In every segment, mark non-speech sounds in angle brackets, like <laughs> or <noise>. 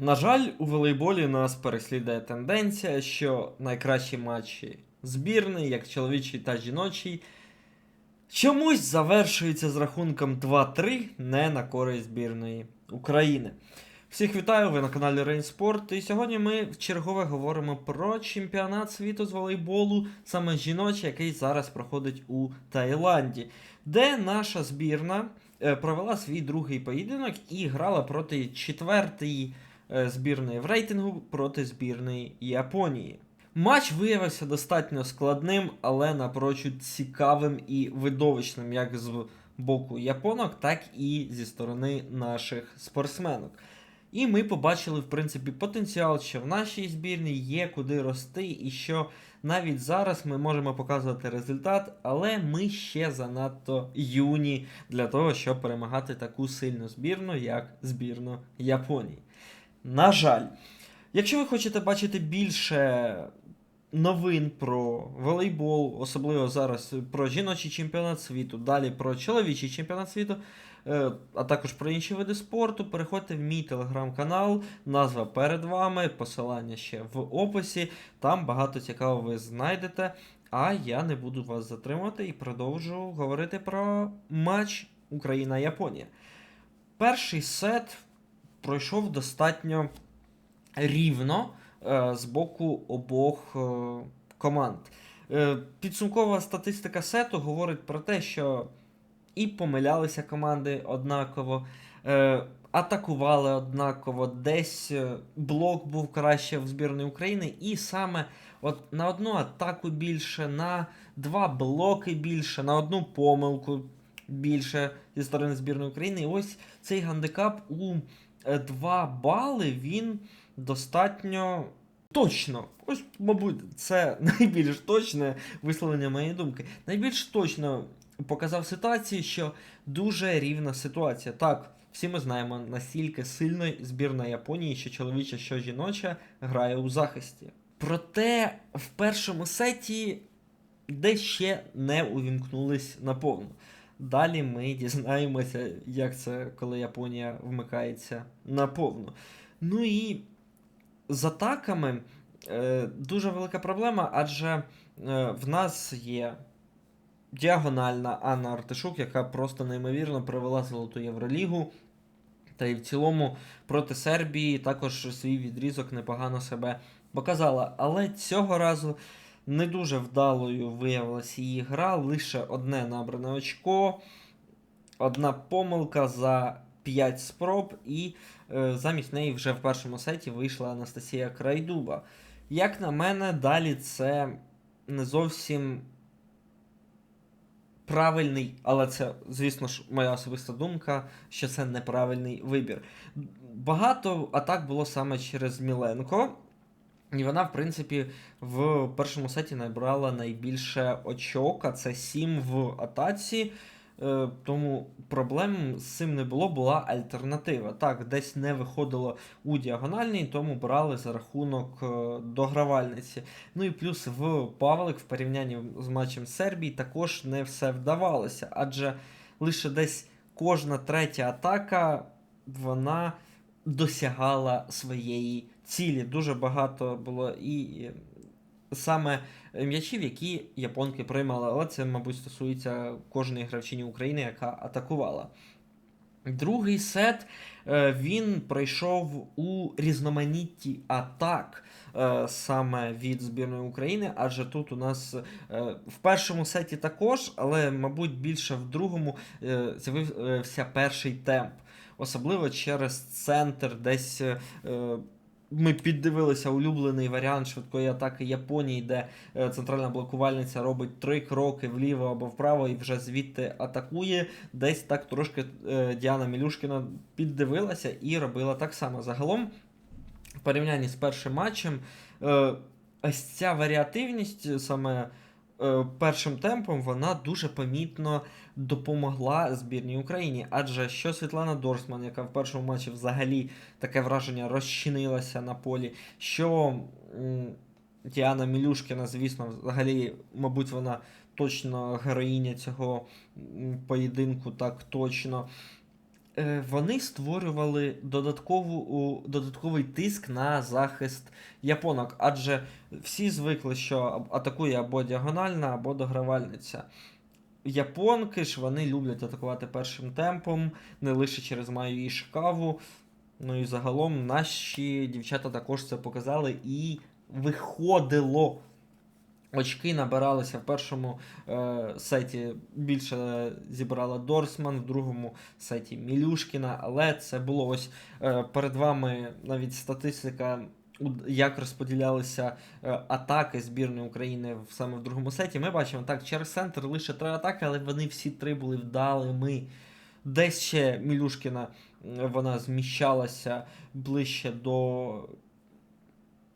На жаль, у волейболі нас переслідує тенденція, що найкращі матчі збірної, як чоловічий та жіночий, чомусь завершуються з рахунком 2-3 не на користь збірної України. Всіх вітаю, ви на каналі Рейнспорт. І сьогодні ми вчергове говоримо про чемпіонат світу з волейболу, саме жіночий, який зараз проходить у Таїланді, де наша збірна е, провела свій другий поєдинок і грала проти четвертої збірної в рейтингу проти збірної Японії. Матч виявився достатньо складним, але напрочуд цікавим і видовищним, як з боку японок, так і зі сторони наших спортсменок. І ми побачили, в принципі, потенціал, що в нашій збірні є куди рости, і що навіть зараз ми можемо показувати результат, але ми ще занадто юні для того, щоб перемагати таку сильну збірну, як збірну Японії. На жаль, якщо ви хочете бачити більше новин про волейбол, особливо зараз про жіночий чемпіонат світу, далі про чоловічий чемпіонат світу, е, а також про інші види спорту, переходьте в мій телеграм-канал, назва перед вами, посилання ще в описі. Там багато цікавого ви знайдете. А я не буду вас затримувати і продовжу говорити про матч Україна-Японія. Перший сет пройшов достатньо рівно е, з боку обох е, команд. Е, підсумкова статистика сету говорить про те, що і помилялися команди однаково, атакували однаково, десь блок був краще в збірної України, і саме от на одну атаку більше, на два блоки більше, на одну помилку більше зі сторони збірної України. І ось цей гандикап у 2 бали він достатньо точно. Ось, мабуть, це <laughs> найбільш точне висловлення моєї думки. Найбільш точно показав ситуацію, що дуже рівна ситуація. Так, всі ми знаємо, настільки сильно збірна Японії, що чоловіча, що жіноча, грає у захисті. Проте в першому сеті де ще не увімкнулись наповну. Далі ми дізнаємося, як це, коли Японія вмикається наповну. Ну і з атаками е, дуже велика проблема, адже е, в нас є діагональна Анна Артишук, яка просто неймовірно провела золоту Євролігу. Та й в цілому проти Сербії також свій відрізок непогано себе показала. Але цього разу не дуже вдалою виявилася її гра, лише одне набране очко, одна помилка за 5 спроб, і е, замість неї вже в першому сеті вийшла Анастасія Крайдуба. Як на мене, далі це не зовсім правильний, але це, звісно ж, моя особиста думка, що це неправильний вибір. Багато атак було саме через Міленко. І вона, в принципі, в першому сеті набрала найбільше очок, а це 7 в атаці. Е, Тому проблем з цим не було, була альтернатива. Так, десь не виходило у діагональній, тому брали за рахунок е, догравальниці. Ну і плюс в Павлик в порівнянні з матчем Сербії також не все вдавалося, адже лише десь кожна третя атака вона досягала своєї цілі. Дуже багато було і саме м'ячів, які японки приймали, але це, мабуть, стосується кожної гравчині України, яка атакувала. Другий сет е, він пройшов у різноманітті атак е, саме від збірної України, адже тут у нас е, в першому сеті також, але, мабуть, більше в другому з'явився перший темп. Особливо через центр, десь ми піддивилися улюблений варіант швидкої атаки Японії, де е, центральна блокувальниця робить три кроки вліво або вправо і вже звідти атакує. Десь так трошки е, Діана Мілюшкіна піддивилася і робила так само. Загалом, в порівнянні з першим матчем, е, ось ця варіативність саме. Е, першим темпом вона дуже помітно допомогла збірній Україні. Адже що Світлана Дорсман, яка в першому матчі взагалі таке враження розчинилася на полі, що Діана Мілюшкіна, звісно, взагалі, мабуть, вона точно героїня цього поєдинку, так точно. Е, вони створювали додаткову, додатковий тиск на захист японок, адже всі звикли, що атакує або діагональна, або догравальниця. Японки ж вони люблять атакувати першим темпом, не лише через Маю і Шикаву. Ну і загалом наші дівчата також це показали і виходило. Очки набиралися в першому е, сеті більше зібрала Дорсман, в другому сеті Мілюшкіна, але це було ось е, перед вами навіть статистика, як розподілялися е, атаки збірної України в, саме в другому сеті. Ми бачимо так, через центр лише три атаки, але вони всі три були вдалими. Десь ще Мілюшкіна вона зміщалася ближче до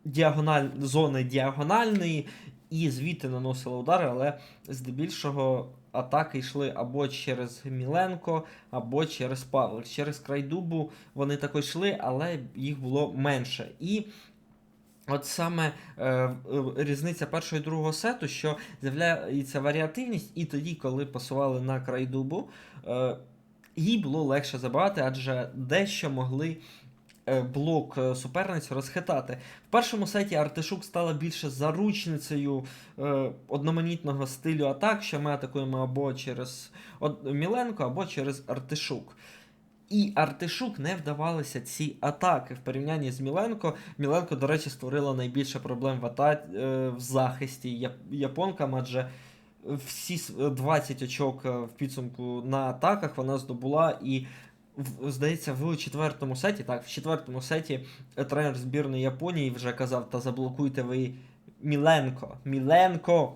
діагональ... зони діагональної і звідти наносила удари, але здебільшого атаки йшли або через Міленко, або через Павлик. Через Крайдубу вони також йшли, але їх було менше. І От саме е, різниця першого і другого сету, що з'являється варіативність, і тоді, коли пасували на крайдубу, е, їй було легше забирати, адже дещо могли блок е, суперниць розхитати. В першому сеті Артишук стала більше заручницею е, одноманітного стилю атак, що ми атакуємо або через Міленко, або через Артишук. І Артишук не вдавалися ці атаки в порівнянні з Міленко. Міленко, до речі, створила найбільше проблем в, ата... е, в захисті яп... японкам, адже всі 20 очок е, в підсумку на атаках вона здобула і. Здається, в четвертому сеті, так, в четвертому сеті е, тренер збірної Японії вже казав: та заблокуйте ви Міленко. Міленко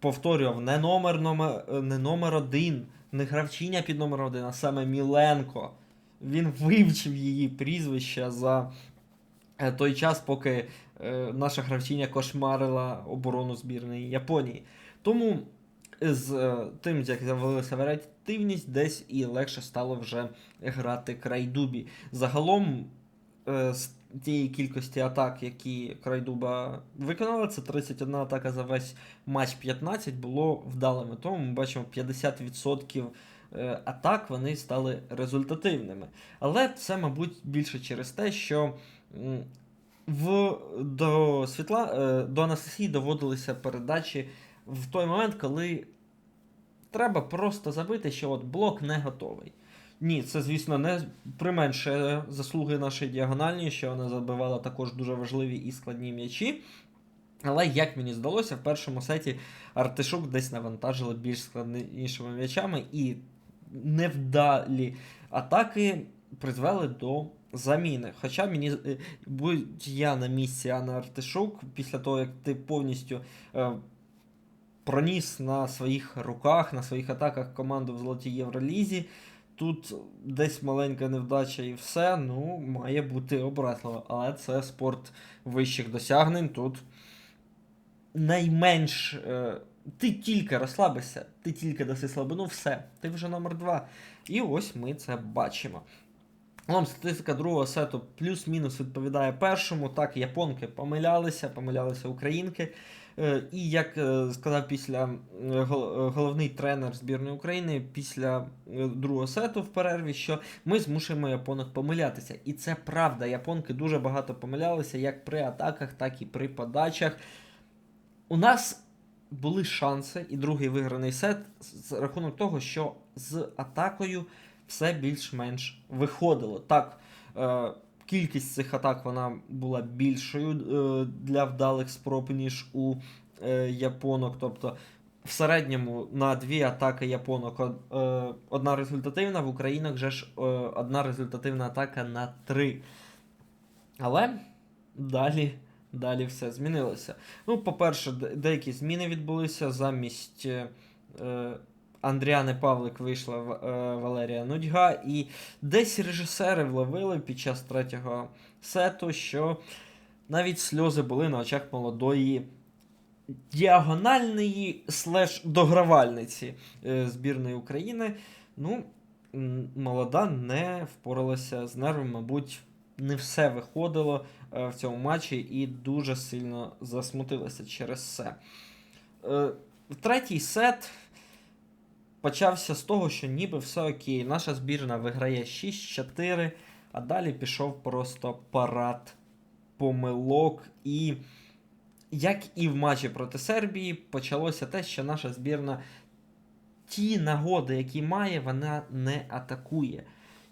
повторював, не номер, номер, е, не номер один, не гравчиня під номер один, а саме Міленко. Він вивчив її прізвище за е, той час, поки наша гравчиня кошмарила оборону збірної Японії. Тому з е, тим, як з'явилася варіативність, десь і легше стало вже грати крайдубі. Загалом, е, з тієї кількості атак, які крайдуба виконала, це 31 атака за весь матч 15 було вдалими. Тому ми бачимо 50% е, атак вони стали результативними. Але це, мабуть, більше через те, що в, до, Світла, до Анастасії доводилися передачі в той момент, коли треба просто забити, що от блок не готовий. Ні, це, звісно, не применшує заслуги нашої діагональної, що вона забивала також дуже важливі і складні м'ячі. Але, як мені здалося, в першому сеті Артишук десь навантажили більш складнішими м'ячами, і невдалі атаки призвели до заміни. Хоча мені е, будь я на місці Анни Артишук, після того, як ти повністю е, проніс на своїх руках, на своїх атаках команду в Золотій Євролізі. Тут десь маленька невдача і все, ну, має бути образливо. Але це спорт вищих досягнень. Тут найменш. Е, ти тільки розслабишся, ти тільки даси слабину, все, ти вже номер два. І ось ми це бачимо. Вам статистика другого сету плюс-мінус відповідає першому. Так, японки помилялися, помилялися українки. Е, І як е, сказав після е, гол- головний тренер збірної України після другого сету в перерві, що ми змушуємо японок помилятися. І це правда. Японки дуже багато помилялися як при атаках, так і при подачах. У нас були шанси, і другий виграний сет з рахунок того, що з атакою все більш-менш виходило. Так, кількість цих атак вона була більшою е, для вдалих спроб, ніж у е, японок. Тобто, в середньому на дві атаки японок е, одна результативна, в Українах же ж одна результативна атака на три. Але далі, далі все змінилося. Ну, по-перше, деякі зміни відбулися замість. Андріани Павлик вийшла е, Валерія Нудьга, і десь режисери вловили під час третього сету, що навіть сльози були на очах молодої діагональної слеш догравальниці е, збірної України. Ну, молода не впоралася з нервами, мабуть, не все виходило е, в цьому матчі і дуже сильно засмутилася через це. Третій сет почався з того, що ніби все окей. Наша збірна виграє 6-4, а далі пішов просто парад помилок. І як і в матчі проти Сербії, почалося те, що наша збірна ті нагоди, які має, вона не атакує.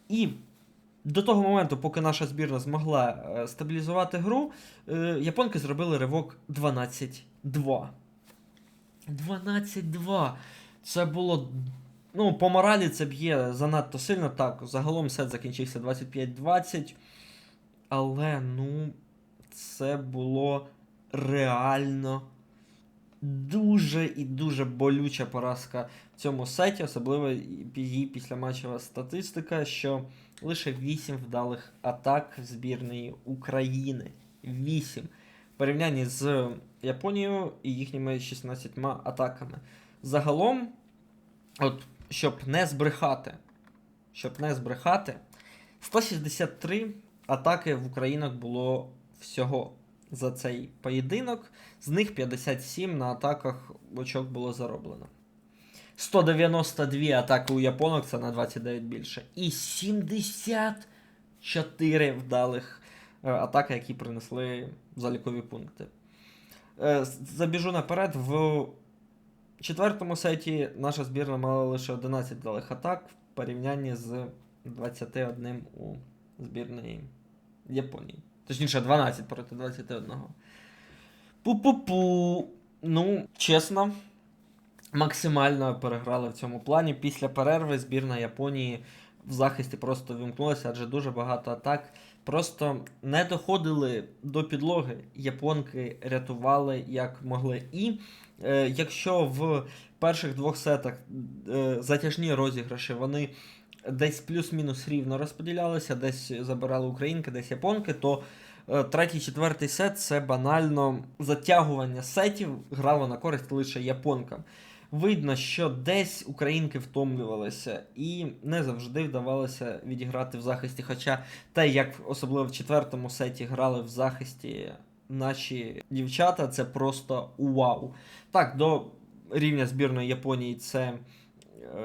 І до того моменту, поки наша збірна змогла е, стабілізувати гру, е, японки зробили ривок 12-2. 12-2. Це було. Ну, по моралі це б'є занадто сильно. Так, загалом сет закінчився 25-20. Але, ну, це було реально дуже і дуже болюча поразка в цьому сеті, особливо її післяматчева статистика, що лише 8 вдалих атак збірної України. 8. В порівнянні з Японією і їхніми 16 атаками. Загалом, от, щоб не збрехати, щоб не збрехати, 163 атаки в Українах було всього за цей поєдинок. З них 57 на атаках очок було зароблено. 192 атаки у японок, це на 29 більше. І 74 вдалих е, атаки, які принесли залікові пункти. Е, Забіжу наперед. В четвертому сеті наша збірна мала лише 11 вдалих атак в порівнянні з 21 у збірної Японії. Точніше, 12 проти 21. Пу-пу-пу. Ну, чесно, максимально переграли в цьому плані. Після перерви збірна Японії в захисті просто вимкнулася, адже дуже багато атак. Просто не доходили до підлоги. Японки рятували як могли. І е, якщо в перших двох сетах е, затяжні розіграші вони десь плюс-мінус рівно розподілялися, десь забирали українки, десь японки, то е, третій, четвертий сет це банально затягування сетів грало на користь лише японкам. Видно, що десь українки втомлювалися і не завжди вдавалося відіграти в захисті. Хоча те, як особливо в четвертому сеті грали в захисті наші дівчата, це просто вау. Так, до рівня збірної Японії це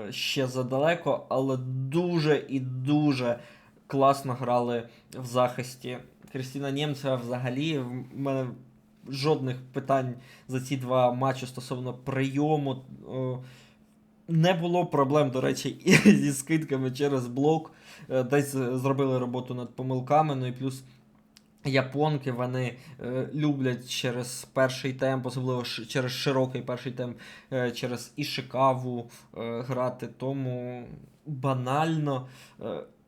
е, ще задалеко, але дуже і дуже класно грали в захисті. Крістіна Нємцева взагалі в мене жодних питань за ці два матчі стосовно прийому. Е, Не було проблем, до речі, <laughs> зі скидками через блок. Е, Десь зробили роботу над помилками. Ну і плюс японки вони е, люблять через перший темп, особливо через широкий перший темп, е, через Ішикаву е, грати. Тому банально.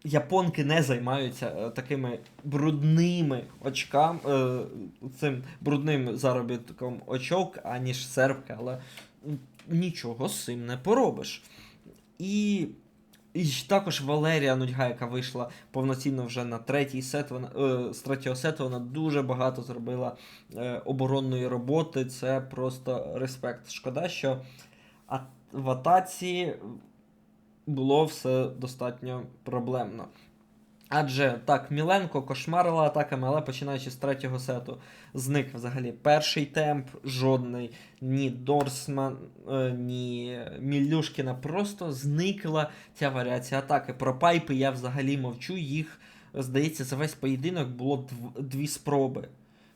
Японки не займаються е, такими брудними очками, е, цим брудним заробітком очок, аніж сербки, але нічого з цим не поробиш. І, і також Валерія Нудьга, яка вийшла повноцінно вже на третій сет, вона, е, з третього сету вона дуже багато зробила оборонної роботи. Це просто респект. Шкода, що в атаці було все достатньо проблемно. Адже так, Міленко кошмарила атаками, але починаючи з третього сету, зник взагалі перший темп, жодний ні Дорсман, е, ні Мілюшкіна. Просто зникла ця варіація атаки. Про пайпи я взагалі мовчу. Їх, здається, за весь поєдинок було дв- дві спроби.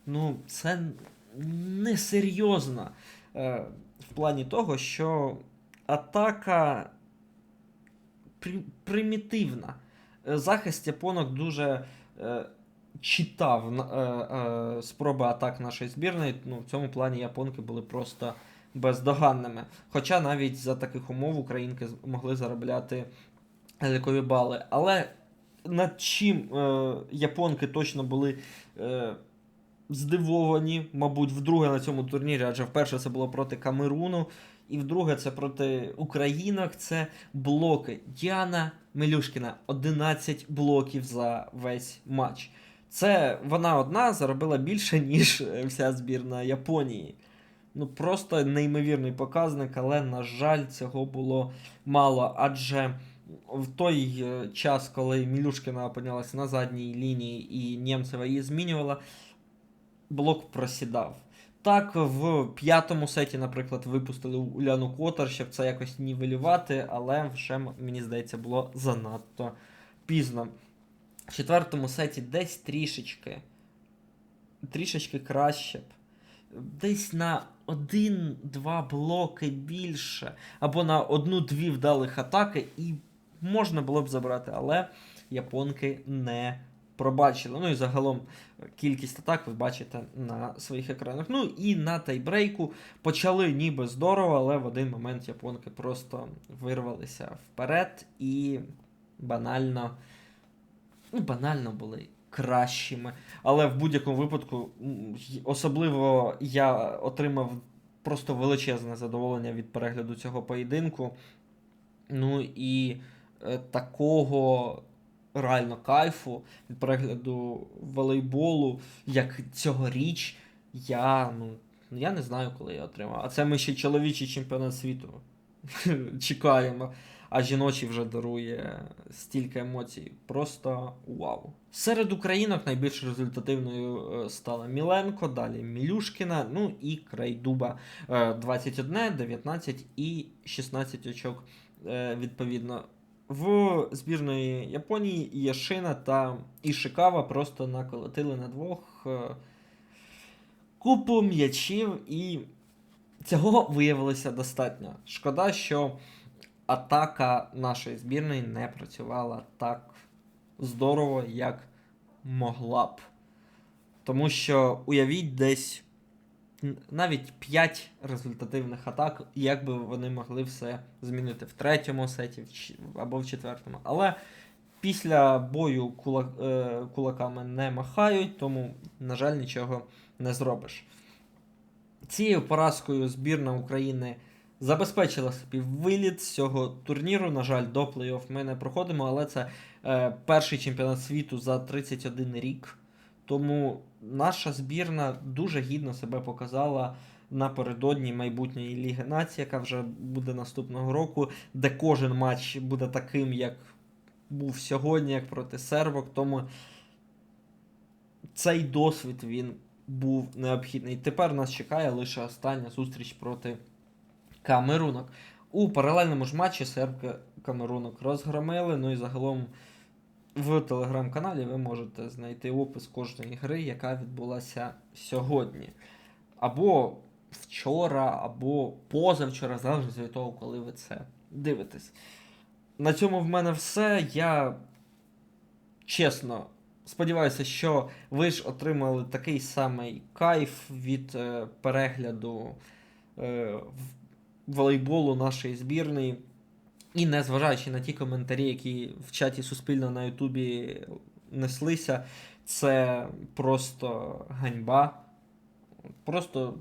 Ну, це несерйозно е, в плані того, що атака примітивна. Е, Захист японок дуже е, читав е, е, спроби атак нашої збірної. Ну, в цьому плані японки були просто бездоганними. Хоча навіть за таких умов українки могли заробляти залікові бали. Але над чим е, японки точно були. Е, Здивовані, мабуть, вдруге на цьому турнірі, адже вперше це було проти Камеруну, і вдруге це проти українок. Це блоки. Діана Мелюшкіна 11 блоків за весь матч. Це вона одна заробила більше, ніж е, вся збірна Японії. Ну просто неймовірний показник, але, на жаль, цього було мало. Адже в той е, час, коли Мілюшкіна опинялася на задній лінії і Нємцева її змінювала, блок просідав. Так, в п'ятому сеті, наприклад, випустили Уляну Котар, щоб це якось нівелювати, але вже, мені здається, було занадто пізно. В четвертому сеті десь трішечки, трішечки краще б. Десь на один-два блоки більше, або на одну-дві вдалих атаки, і можна було б забрати, але японки не пробачили. Ну і загалом кількість атак ви бачите на своїх екранах. Ну і на тайбрейку почали ніби здорово, але в один момент японки просто вирвалися вперед і банально, ну, банально були кращими. Але в будь-якому випадку, особливо я отримав просто величезне задоволення від перегляду цього поєдинку. Ну і е, такого реально кайфу від перегляду волейболу, як цьогоріч, я, ну, я не знаю, коли я отримав. А це ми ще чоловічий чемпіонат світу <laughs> чекаємо. А жіночий вже дарує стільки емоцій. Просто вау. Серед українок найбільш результативною е, стала Міленко, далі Мілюшкіна, ну і Крайдуба Е, 21, 19 і 16 очок е, відповідно. В збірної Японії Яшина та Ішикава просто наколотили на двох е, купу м'ячів, і цього виявилося достатньо. Шкода, що атака нашої збірної не працювала так здорово, як могла б. Тому що уявіть десь навіть 5 результативних атак, як би вони могли все змінити в третьому сеті або в четвертому. Але після бою е, кулаками не махають, тому, на жаль, нічого не зробиш. Цією поразкою збірна України забезпечила собі виліт з цього турніру. На жаль, до плей-офф ми не проходимо, але це е, перший чемпіонат світу за 31 рік. Тому наша збірна дуже гідно себе показала напередодні майбутньої Ліги Націй, яка вже буде наступного року, де кожен матч буде таким, як був сьогодні, як проти сербок. Тому цей досвід він був необхідний. Тепер нас чекає лише остання зустріч проти Камерунок. У паралельному ж матчі сербки Камерунок розгромили. Ну і загалом в телеграм-каналі ви можете знайти опис кожної гри, яка відбулася сьогодні. Або вчора, або позавчора, залежно від того, коли ви це дивитесь. На цьому в мене все. Я чесно сподіваюся, що ви ж отримали такий самий кайф від е, перегляду е, волейболу нашої збірної. І незважаючи на ті коментарі, які в чаті Суспільно на Ютубі неслися, це просто ганьба. Просто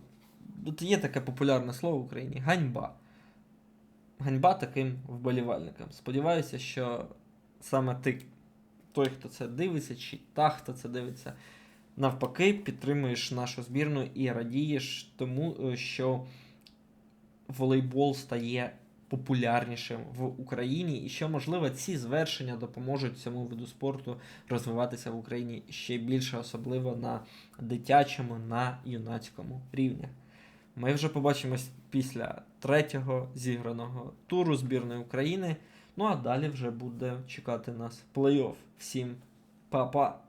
от є таке популярне слово в Україні ганьба. Ганьба таким вболівальникам. Сподіваюся, що саме ти, той, хто це дивиться, чи та, хто це дивиться, навпаки, підтримуєш нашу збірну і радієш тому, е, що волейбол стає популярнішим в Україні, і що, можливо, ці звершення допоможуть цьому виду спорту розвиватися в Україні ще більше, особливо на дитячому, на юнацькому рівні. Ми вже побачимось після третього зіграного туру збірної України. Ну а далі вже буде чекати нас плей-офф. Всім па-па!